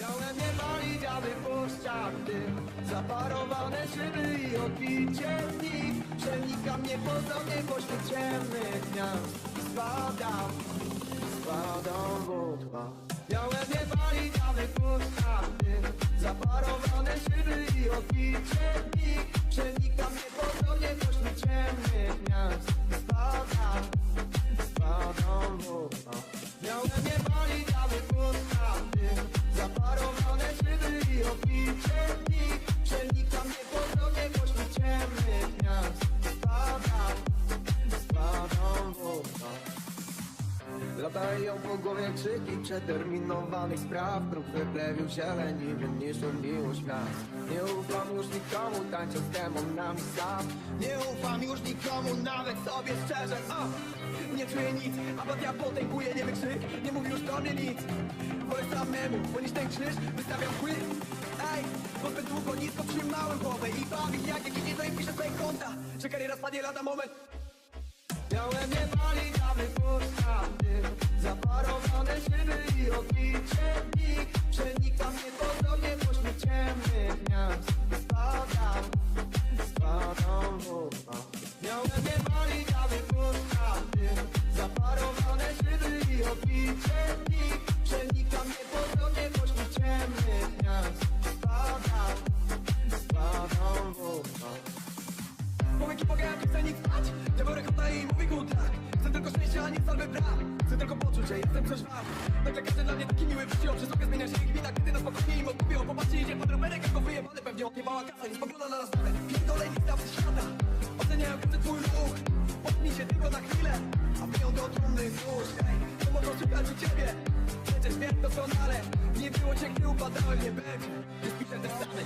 Miałem nie palić, aby puszczać dym Zaparowane szyby i odbicie dni Przenika mnie pozornie pośród ciemnych I spadam, spadam w utwach Miałem nie palić, aby puszczać dym Zaparowane szyby i odbicie Przenika krzyki przeterminowanych spraw Kruk wyplewił się leniwym niż miłość miast Nie ufam już nikomu, tańczę z demonami sam Nie ufam już nikomu, nawet sobie szczerze. A! Nie czuję nic, apatia potęguje niemy krzyk Nie mówi już do mnie nic. Wolę samemu, ponieść ten krzyż, wystawiam kły Ej, bo zbyt długo nisko trzymałem głowę I bawi jak jakiś nie piszę swoje konta. Że kariera spadnie lada moment Miałem palić, aby puszczać dym Zaparowane szyby i odbicie dni Przenika mnie pozornie pośród ciemnych miast Spadam, spadam w utwach Miałem palić, aby puszczać dym Zaparowane szyby i odbicie dni Przenika Powieki mogę jak chcę nic spać Diabeł kota i mówi good luck Chcę tylko szczęścia, nie salwy bram Chcę tylko poczuć, że jestem coś wart. Nagle każdy dla mnie taki miły przyjął Przez okę zmienia się ich mina, kiedy na spokojnie im odmówią Popatrzcie, idzie pod rowerek, jak go wyjebany Pewnie odjebała kasa, nie spogląda na nas nawet Pierdolej nic dawcy świata Oceniają każdy twój ruch. Popnij się tylko na chwilę A wyją do trumnych dusz Hej, to mogą szukać u ciebie. Przecież wiem doskonale Nie było cię, gdy upadałem, nie będzie. Gdy spiszę te stany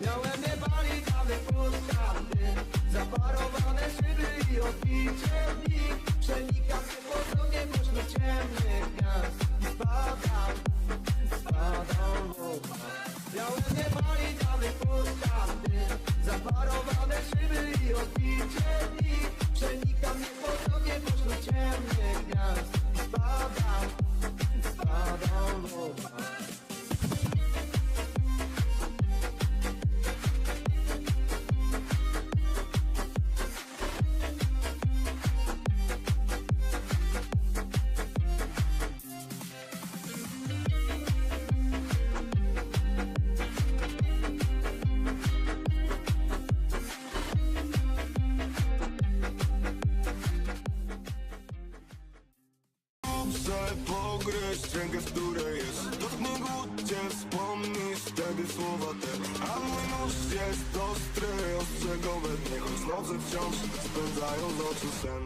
Miałem nie palić, ale puszczam dym Zaparowane szyby i odbicie Przenika mnie pozornie pośród ciemnych miast I spadam, w Miałem nie palić, ale puszczam dym Zaparowane szyby i odbicie spędzają z oczu sen Ktoś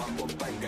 Papo Pai.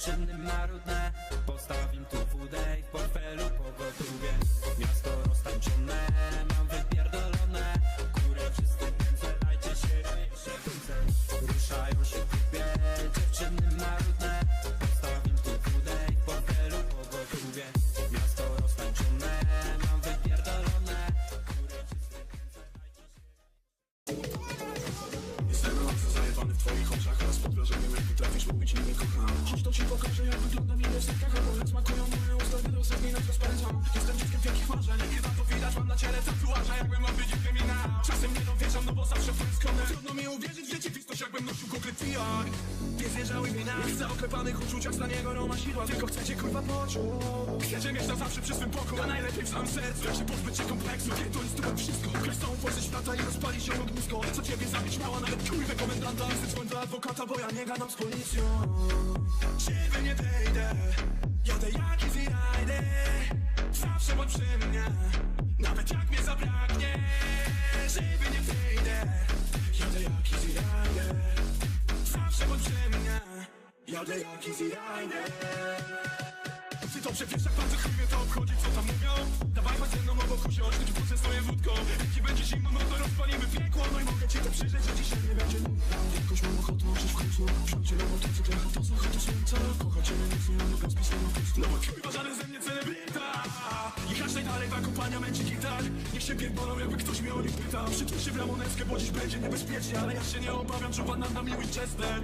Czarny maruda zaoklepanych uczuciach dla niego nie ma sidła. Tylko chcecie kurwa poczuć Chcecie mieć na zawsze przy swym boku A najlepiej w samym sercu. Jak się pozbyć się kompleksu Kiedy to instrument wszystko Kreś całą włożyć w lata i rozpali się ognisko Co ciebie zabić mała nawet kurwę komendanta. Chcę dzwoń do adwokata, bo ja nie gadam z policją. Ciebie nie wejdę Jadę jak i rajdę Zawsze bądź przy mnie Nawet jak mnie zabraknie. Ciebie nie wejdę Jadę jak i rajdę Zawsze bądź przy mnie. Yo te quisiera ver Ty dobrze wiesz, jak bardzo chuj mnie to obchodzi, co tam mówią. Dawaj chodź ze mną obok, się odkryć wódce swoje wódką Jeśli będzie zimno, no to rozpalimy piekło. No i mogę ci to przyjrzeć, że dzisiaj nie będzie nudno. Jakoś mam ochotę, możesz w końcu. Wsiądzie na motocykl, to słucha to słońca Kocha cię, nic nie mogę spisać na pustu No bo chyba żaden ze mnie celebryta Jechać najdalej, ta kompania tak męczy gitar. Niech się pierdolą, jakby ktoś mnie o nich pytał Przytul się w ramoneckę, bo dziś będzie niebezpiecznie Ale ja się nie obawiam, że pan nad nami Winchester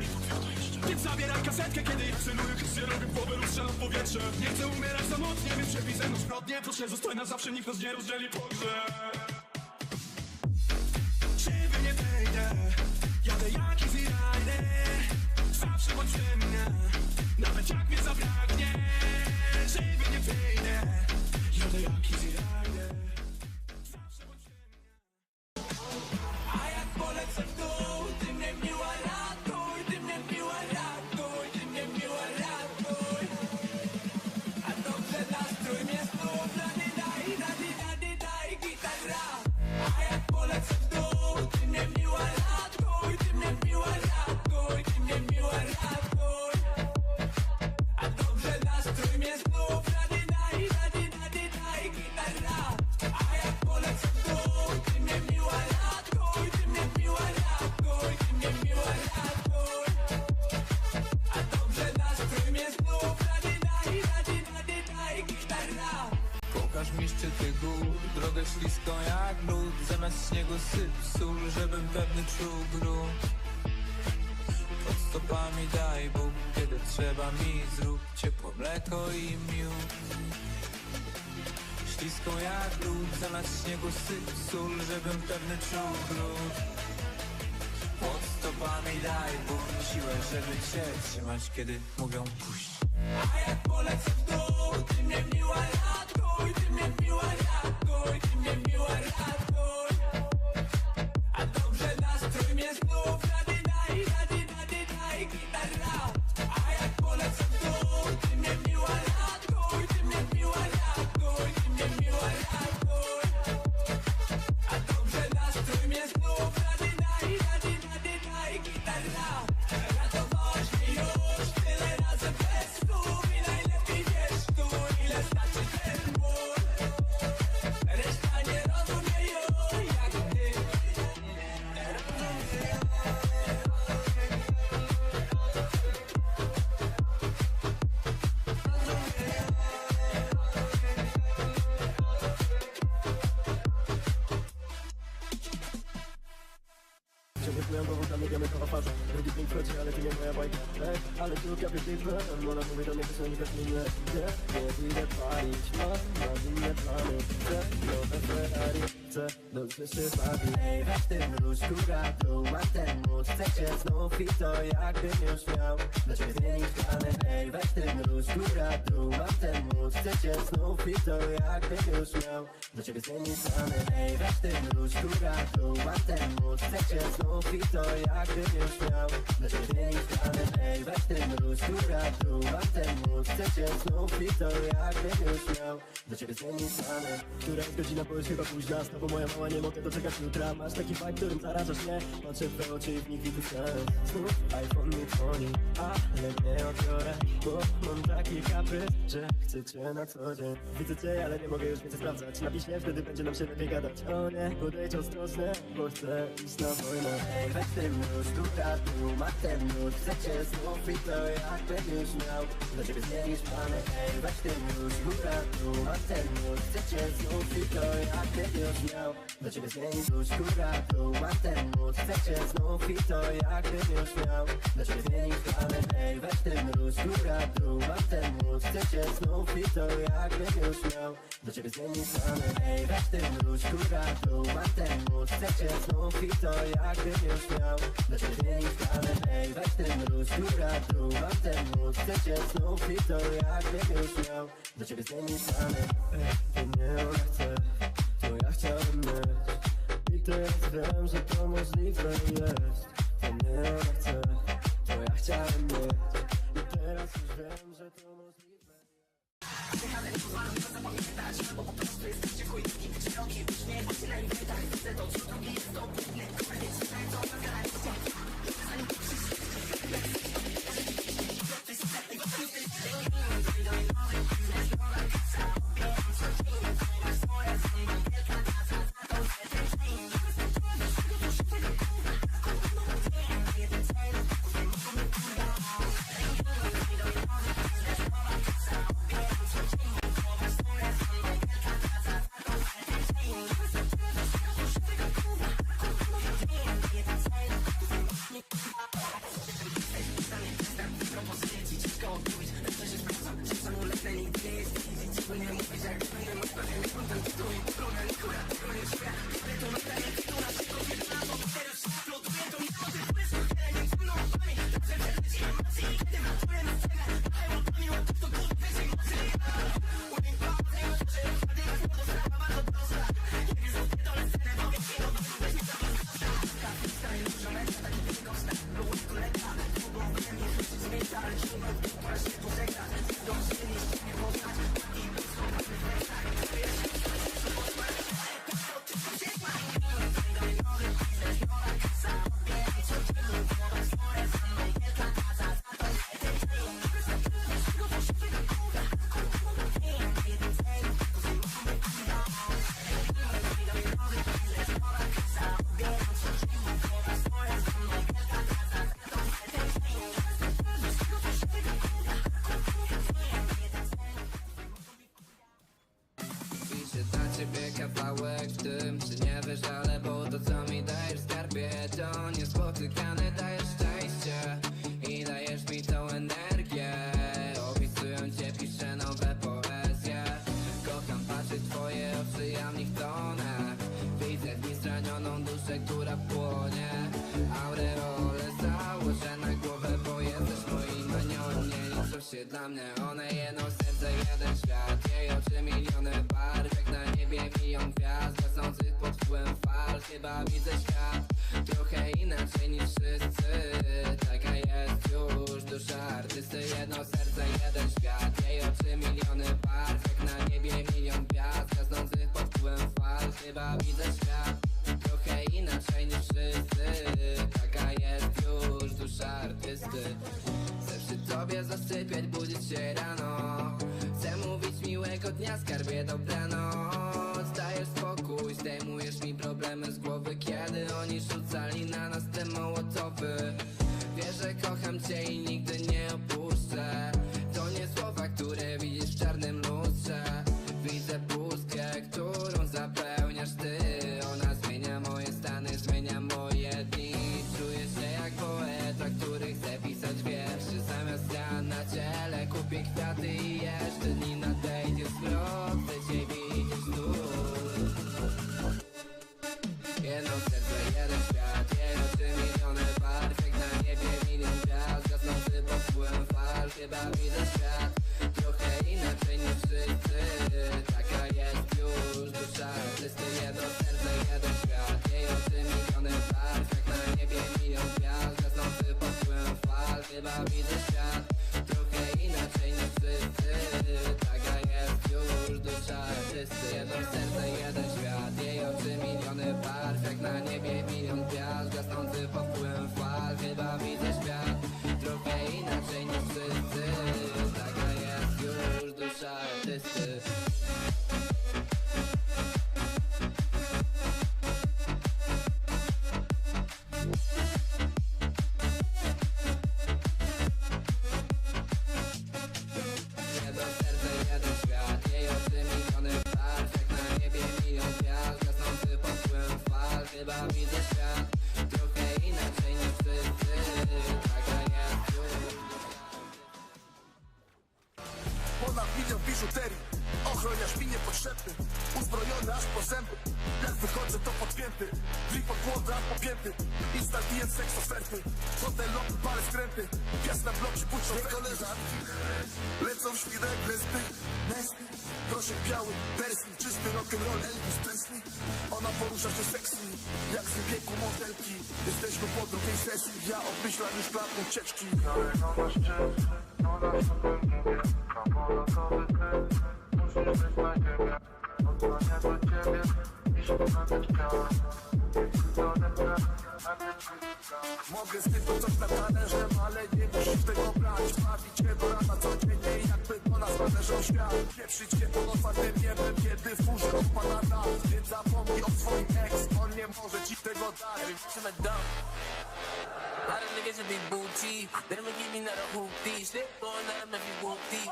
Więc zabieraj kasetkę, kiedy ja celuję, chrystię robię głowę w powietrze. Nie serce umiera samotnie Więc przepisem zbrodnie. Proszę zostań na zawsze, nikt nas nie rozdzieli pogrzeb Ciebie nie wejdę Jadę jak i Zawsze bądź przy mnie Nawet jak mnie zabraknie Ciebie nie wejdę Jadę jak i śliską jak lód Zamiast śniegu syp sól, żebym pewny czuł grunt. Pod stopami daj Bóg, kiedy trzeba mi Zrób ciepłe mleko i miód. Śliską jak lód, zamiast śniegu syp sól Żebym pewny czuł grunt. Pod stopami daj Bóg siłę, żeby cię trzymać, kiedy mówią puść. A jak polecę w dół, ty mnie miła Przebytłem powodami diamentowa faza Drugi dzień wchodzi, ale to nie moja bajka Ej, ale tu kapię bitwę Ona mówi do mnie, że są niewiadomie Gdzie? Nie idę palić Mam na inne plany Chcę nowe Ferrari Chcę dobrze się bawić Ej, weź ten góra, dół Mam ten mózg, chcę cię znów I to jakbym już miał Dla ciebie zmienić plany. Ej, weź ten góra, dół Mam ten mózg, chcę cię znów I to jakbym już miał Dla ciebie zmienić plany. Ej, weź ten góra, dół Mam ten mózg, chcę cię znów I to jakbym już miał Dla ciebie zmienić plany. Ej, weź ten róż, góra, dół Mam ten znów I to jakbym już miał ciebie zmienić plany. Która jest godzina, bo już chyba późna tobą moja mała, nie mogę doczekać jutra. Masz taki vibe, którym zarażasz mnie. Patrzę w twoje oczy i w nich widzę sens Znów iPhone mi dzwoni, ale nie odbiorę Bo mam taki kaprys, że chcę cię na co dzień. Widzę cię, ale nie mogę już więcej sprawdzać. Napisz wtedy będzie nam się lepiej gadać. O nie, podejdź ostrożnie, bo chcę iść na wojnę. Ej, weź ten nóż, tu tu ma ten nóż. Chcę cię znów i to jakbym już miał. Dla ciebie zmienić plany weź ten nóż, tu tu ma ten nóż. Chcę cię znów i to już miał Dla ciebie zmienić. Nóż, tu tu ten nóż Chcę cię znów i to jakbym już miał. Dla ciebie zmienić weź ten nóż, tu tu ten nóż Chcę cię znów i to jakbym już miał. Dla ciebie zmienić plany Ej, weź ten nóż, tu tu ten nóż Chcę cię znów i to jakbym już miał. Dla ciebie zmienić plany Ej, weź ten nóż, tu tu ten nóż Chcę cię znów i to jakbym już miał. Dla ciebie zmienić nie ja chciałem być. I teraz wiem, że to możliwe jest. To nie chcę, to ja chciałem być. I teraz już wiem, że to możliwe. Kochane, nie pozwalam zapamiętać Bo po prostu jesteście chujki, wyciągi Brzmię o tyle i wytach Widzę to, co drugi jest to błędne Kurde, to, na zgadanie Zanim to to niespotykane Dajesz szczęście i dajesz mi tą energię. Opisują cię, piszę nowe poezje. Kocham patrzeć twoje oczy, ja w nich tonę. Widzę w nim zranioną duszę, która płonie. Aureole założę na głowę, bo jesteś moim aniołem. Nie liczą się dla mnie one, jedno serce, jeden świat. Jej oczy miliony barw, jak na niebie biją gwiazd Gasnących pod wpływem fal, chyba widzę świat. Trochę inaczej niż wszyscy. Taka jest już dusza artysty Jedno serce, jeden świat. Jej oczy miliony barw Jak na niebie milion gwiazd. Gasnących pod wpływem fal Chyba widzę świat Trochę inaczej niż wszyscy. Taka jest już dusza artysty. Chcę przy tobie zasypiać, budzić się rano. Chcę mówić miłego dnia, skarbie dobranoc zdejmujesz mi problemy z głowy Kiedy oni rzucali na nas te mołotowy. Wiesz, że kocham cię i nigdy nie opuszczę Porusza się sexy Jak z wieku modelki Jesteśmy po drugiej sesji Ja obmyślam już plan ucieczki. No na szczyt, no na sobie mówię Samolotowy kryt, musisz być na ziemię Odzwonię do ciebie i się będę chciała Ode mnie, a nie bliska Mogę z tym coś na talerze, ale nie musisz tego brać Bawić cię do rana codziennie, jakby do nas należał świat Pieprzyć cię pod otwartym niebem, kiedy furze opada dach Więc zapomnij o swoim ex, on nie może ci tego dać. A lot of niggas just be booty. They don't give me none of hoopty. You whoopty.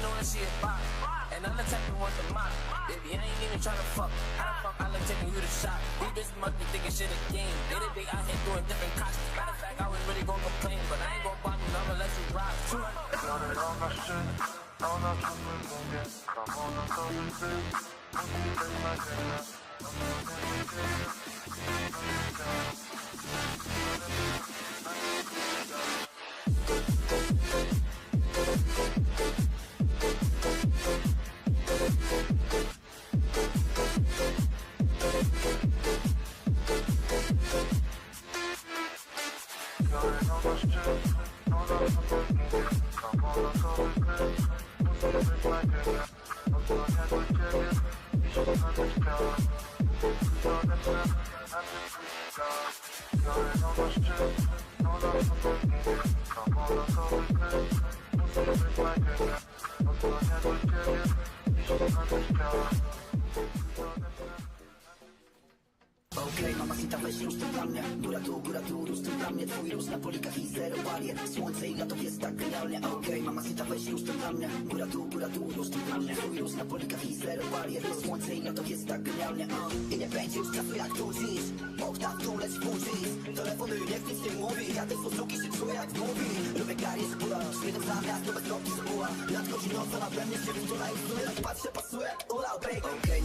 Know that she a. And I'm the type who wants to mock. Baby, I ain't even tryna fuck. How the fuck I like taking you to shop? These bitches must be thinking shit a game. They the big out here doing different cops. Matter of fact, I was really gonna complain, but I ain't gonna bother you, I'ma you rock. Got it all my shit. On our chocolate blanket. Come on, I'm so good. I'm gonna take my dinner. I'm gonna take my dinner. Thank you. Mamacita weź rusz tym dla mnie. Góra tu, góra tu, rusz tym dla mnie. Twój róż na polikach i zero barier Słońce i lato jest tak genialnie Okej, mamacita weź rusz tym dla mnie. Góra tu, góra tu, rusz tym dla mnie. Twój róż na polikach i zero barier Słońce i lato jest tak genialnie uh. I nie będzie już czasu jak tu dziś. Oktaw tu pół dziś Telefony niech nic nie mówi. Ja te Suzuki się czuję jak mówi. Lubię gary z góra. Świetem za miasto bez kropki z buła. Nadchodzi noc, a na pewnie się wyczula i w patrzę, pasuje Ula, break Okej,